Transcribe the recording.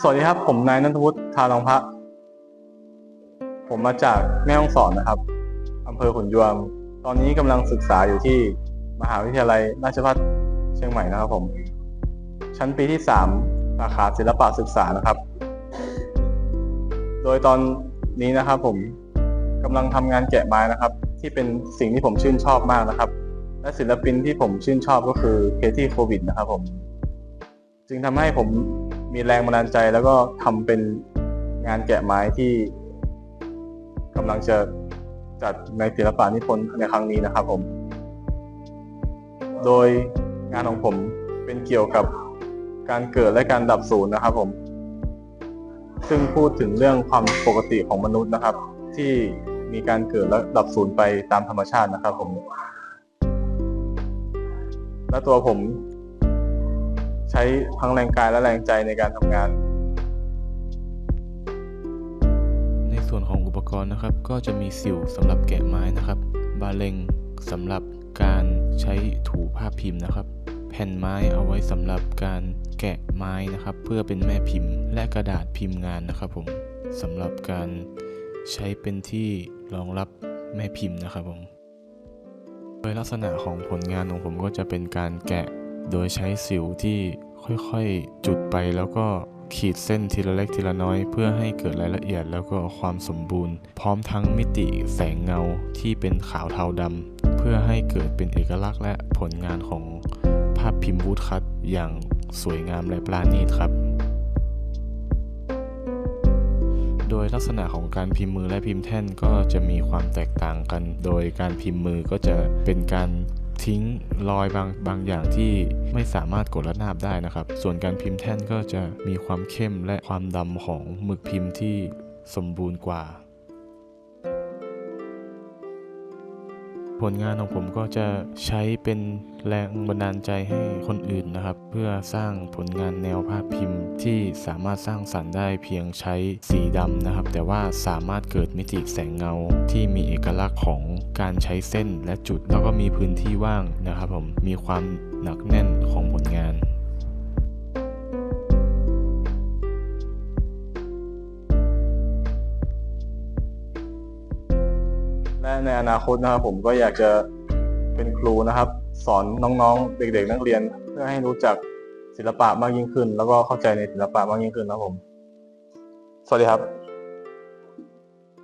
สวัสดีครับ ผมนายนันทวุฒิทาลองพระ ผมมาจากแม่ฮ่องสอนนะครับอำเภอขุนยวม ตอนนี้กำลังศึกษาอยู่ที่มหาวิทยาลัยราชภัฏเชียงใหม่นะครับผม ชั้นปีที่สามสาขาศิลปะศึกษานะครับ โดยตอนนี้นะครับผมกำลังทำงานแกะไม้นะครับ ที่เป็นสิ่งที่ผมชื่นชอบมากนะครับ และศิลปินที่ผมชื่นชอบก็คือเคที่โควิดนะครับผม จึงทำให้ผม มีแรงบันดาลใจแล้วก็ทำเป็นงานแกะไม้ที่กำลังจะจัดในศิลปะนิพนธ์ในครั้งนี้นะครับผม โดยงานของผมเป็นเกี่ยวกับการเกิดและการดับสูญนะครับผม ซึ่งพูดถึงเรื่องความปกติของมนุษย์นะครับ ที่มีการเกิดและดับสูญไปตามธรรมชาตินะครับผม และตัวผม ใช้ทั้งแรงกายและแรงใจในการทำงาน ในส่วนของอุปกรณ์นะครับ ก็จะมีสิวสำหรับแกะไม้นะครับ บาเลงสำหรับการใช้ถูภาพพิมพ์นะครับ แผ่นไม้เอาไว้สำหรับการแกะไม้นะครับ เพื่อเป็นแม่พิมพ์ และกระดาษพิมพ์งานนะครับผมสำหรับการใช้เป็นที่รองรับแม่พิมพ์นะครับผมโดยลักษณะของผลงานของผมก็จะเป็นการแกะ โดยใช้สิวที่ค่อยๆ จุดไปแล้วก็ขีดเส้นทีละเล็กทีละน้อย เพื่อให้เกิดรายละเอียดแล้วก็ความสมบูรณ์ พร้อมทั้งมิติแสงเงาที่เป็นขาวเทาดำเพื่อให้เกิดเป็นเอกลักษณ์และผลงานของภาพพิมพ์วูดคัตอย่างสวยงามและปราณีตครับ โดยลักษณะของการพิมพ์มือและพิมพ์แท่นก็จะมีความแตกต่างกัน โดยการพิมพ์มือก็จะเป็นการ ทิ้งรอยบางบางอย่างที่ไม่สามารถกดระนาบได้นะครับ ส่วนการพิมพ์แท่นก็จะมีความเข้มและความดำของหมึกพิมพ์ที่สมบูรณ์กว่า ผลงานของผมก็จะใช้เป็นแรงบันดาลใจให้คนอื่นนะครับ เพื่อสร้างผลงานแนวภาพพิมพ์ ที่สามารถสร้างสรรค์ได้เพียงใช้สีดำนะครับ แต่ว่าสามารถเกิดมิติแสงเงาที่มีเอกลักษณ์ของการใช้เส้นและจุด แล้วก็มีพื้นที่ว่างนะครับผมมีความหนักแน่นของผลงาน ในอนาคตนะครับ ผมก็อยากจะเป็นครูนะครับ สอนน้องๆ เด็ก ๆ นักเรียน เพื่อให้รู้จักศิลปะมากยิ่งขึ้น แล้วก็เข้าใจในศิลปะมากยิ่งขึ้นนะครับผม สวัสดีครับ